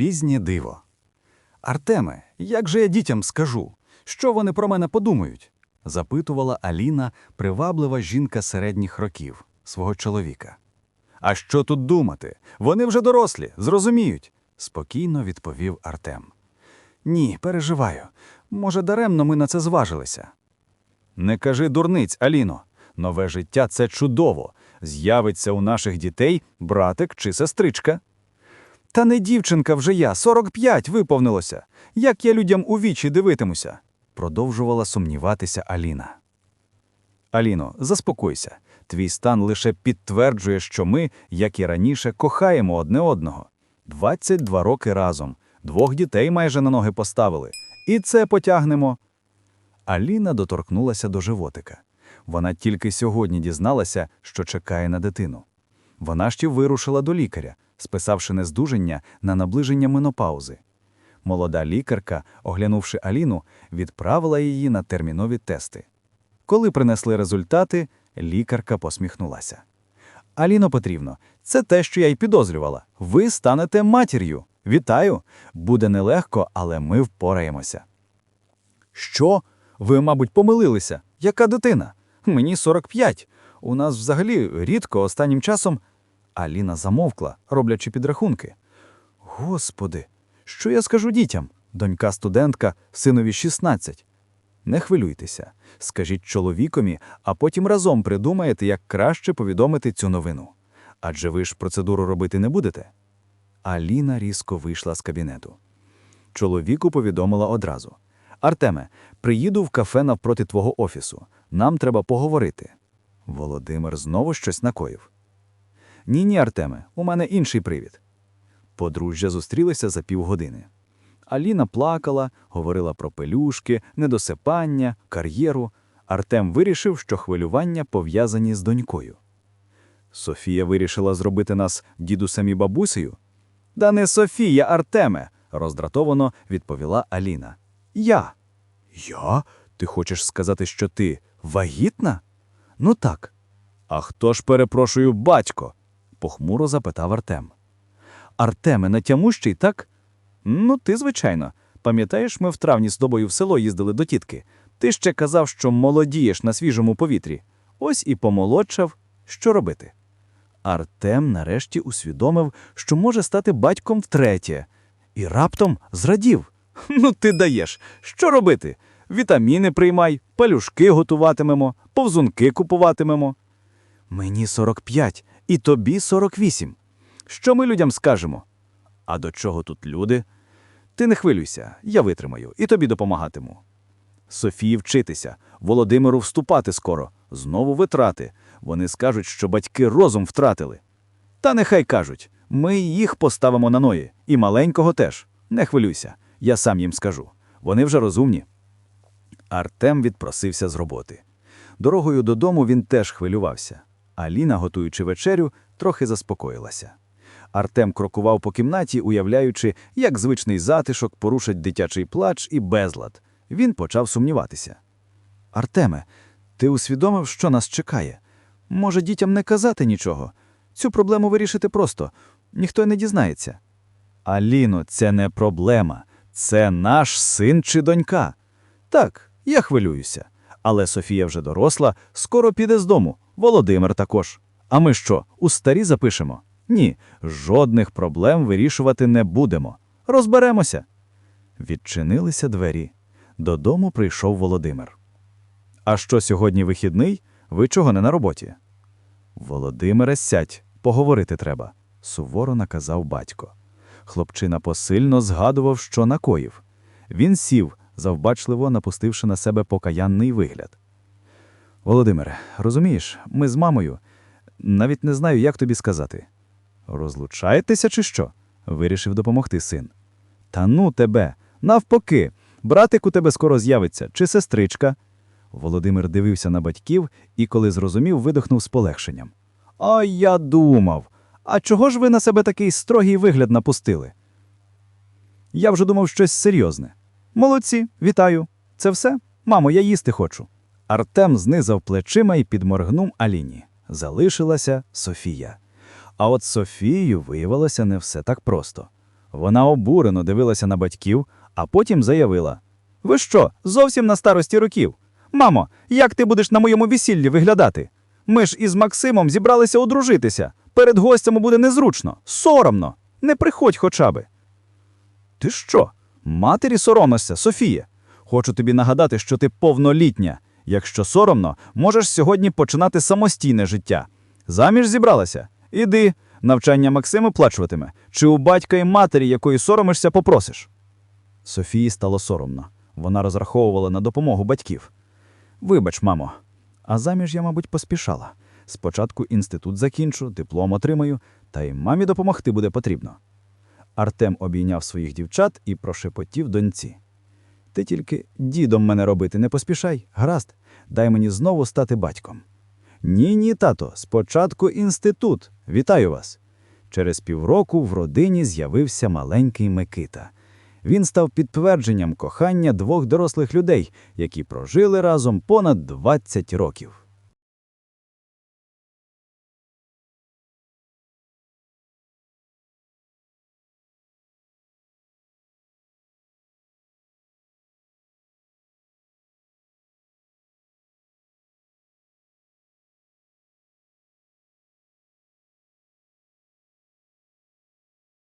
Пізнє диво. Артеме, як же я дітям скажу? Що вони про мене подумають? запитувала Аліна, приваблива жінка середніх років, свого чоловіка. А що тут думати? Вони вже дорослі, зрозуміють, спокійно відповів Артем. Ні, переживаю. Може, даремно ми на це зважилися. Не кажи дурниць, Аліно. Нове життя це чудово. З'явиться у наших дітей братик чи сестричка. Та не дівчинка вже я, 45 виповнилося. Як я людям у вічі дивитимуся? продовжувала сумніватися Аліна. Аліно, заспокойся. Твій стан лише підтверджує, що ми, як і раніше, кохаємо одне одного. 22 роки разом, двох дітей майже на ноги поставили. І це потягнемо. Аліна доторкнулася до животика. Вона тільки сьогодні дізналася, що чекає на дитину. Вона ще вирушила до лікаря, списавши нездужання на наближення менопаузи. Молода лікарка, оглянувши Аліну, відправила її на термінові тести. Коли принесли результати, лікарка посміхнулася. Аліно Петрівно, це те, що я й підозрювала. Ви станете матір'ю. Вітаю! Буде нелегко, але ми впораємося. Що? Ви, мабуть, помилилися. Яка дитина? Мені 45. У нас взагалі рідко останнім часом. Аліна замовкла, роблячи підрахунки. Господи, що я скажу дітям? Донька студентка, синові 16. Не хвилюйтеся, скажіть чоловікові, а потім разом придумаєте, як краще повідомити цю новину. Адже ви ж процедуру робити не будете. Аліна різко вийшла з кабінету. Чоловіку повідомила одразу: Артеме, приїду в кафе навпроти твого офісу. Нам треба поговорити. Володимир знову щось накоїв. Ні, ні, Артеме, у мене інший привід. Подружжя зустрілися за півгодини. Аліна плакала, говорила про пелюшки, недосипання, кар'єру. Артем вирішив, що хвилювання пов'язані з донькою. Софія вирішила зробити нас дідусем і бабусею? Да не Софія, Артеме, роздратовано відповіла Аліна. Я. Я? Ти хочеш сказати, що ти вагітна? Ну так. А хто ж, перепрошую, батько? Похмуро запитав Артем. Артеме натямущий, так? Ну, ти, звичайно. Пам'ятаєш, ми в травні з тобою в село їздили до тітки. Ти ще казав, що молодієш на свіжому повітрі. Ось і помолодшав. Що робити? Артем нарешті усвідомив, що може стати батьком втретє, і раптом зрадів. Ну, ти даєш. Що робити? Вітаміни приймай, палюшки готуватимемо, повзунки купуватимемо. Мені 45, і тобі 48. Що ми людям скажемо? А до чого тут люди? Ти не хвилюйся, я витримаю і тобі допомагатиму. Софії вчитися, Володимиру вступати скоро, знову витрати. Вони скажуть, що батьки розум втратили. Та нехай кажуть, ми їх поставимо на ної, і маленького теж. Не хвилюйся, я сам їм скажу. Вони вже розумні. Артем відпросився з роботи. Дорогою додому він теж хвилювався. Аліна, готуючи вечерю, трохи заспокоїлася. Артем крокував по кімнаті, уявляючи, як звичний затишок порушить дитячий плач і безлад. Він почав сумніватися. Артеме, ти усвідомив, що нас чекає? Може, дітям не казати нічого? Цю проблему вирішити просто, ніхто й не дізнається. Аліно, це не проблема, це наш син чи донька. Так, я хвилююся. Але Софія вже доросла, скоро піде з дому, Володимир також. А ми що, у старі запишемо? Ні, жодних проблем вирішувати не будемо. Розберемося. Відчинилися двері. Додому прийшов Володимир. А що сьогодні вихідний? Ви чого не на роботі? Володимире, сядь, поговорити треба, суворо наказав батько. Хлопчина посильно згадував, що накоїв. Він сів, завбачливо напустивши на себе покаянний вигляд. Володимире, розумієш, ми з мамою навіть не знаю, як тобі сказати. Розлучаєтеся чи що? вирішив допомогти син. Та ну тебе, навпаки, братик у тебе скоро з'явиться, чи сестричка. Володимир дивився на батьків і, коли зрозумів, видохнув з полегшенням. А я думав, а чого ж ви на себе такий строгий вигляд напустили? Я вже думав щось серйозне. Молодці, вітаю. Це все? Мамо, я їсти хочу. Артем знизав плечима і підморгнув Аліні. Залишилася Софія. А от Софією виявилося не все так просто. Вона обурено дивилася на батьків, а потім заявила: Ви що, зовсім на старості років? Мамо, як ти будеш на моєму весіллі виглядати? Ми ж із Максимом зібралися одружитися. Перед гостями буде незручно, соромно. Не приходь хоча би. Ти що? Матері соромишся, Софія. Хочу тобі нагадати, що ти повнолітня. Якщо соромно, можеш сьогодні починати самостійне життя. Заміж зібралася? Іди, навчання Максима плачуватиме. Чи у батька і матері, якої соромишся, попросиш? Софії стало соромно. Вона розраховувала на допомогу батьків. Вибач, мамо. А заміж я, мабуть, поспішала. Спочатку інститут закінчу, диплом отримаю, та й мамі допомогти буде потрібно. Артем обійняв своїх дівчат і прошепотів доньці. Ти тільки дідом мене робити не поспішай, гаразд, дай мені знову стати батьком. Ні, ні, тато, спочатку інститут. Вітаю вас. Через півроку в родині з'явився маленький Микита. Він став підтвердженням кохання двох дорослих людей, які прожили разом понад 20 років.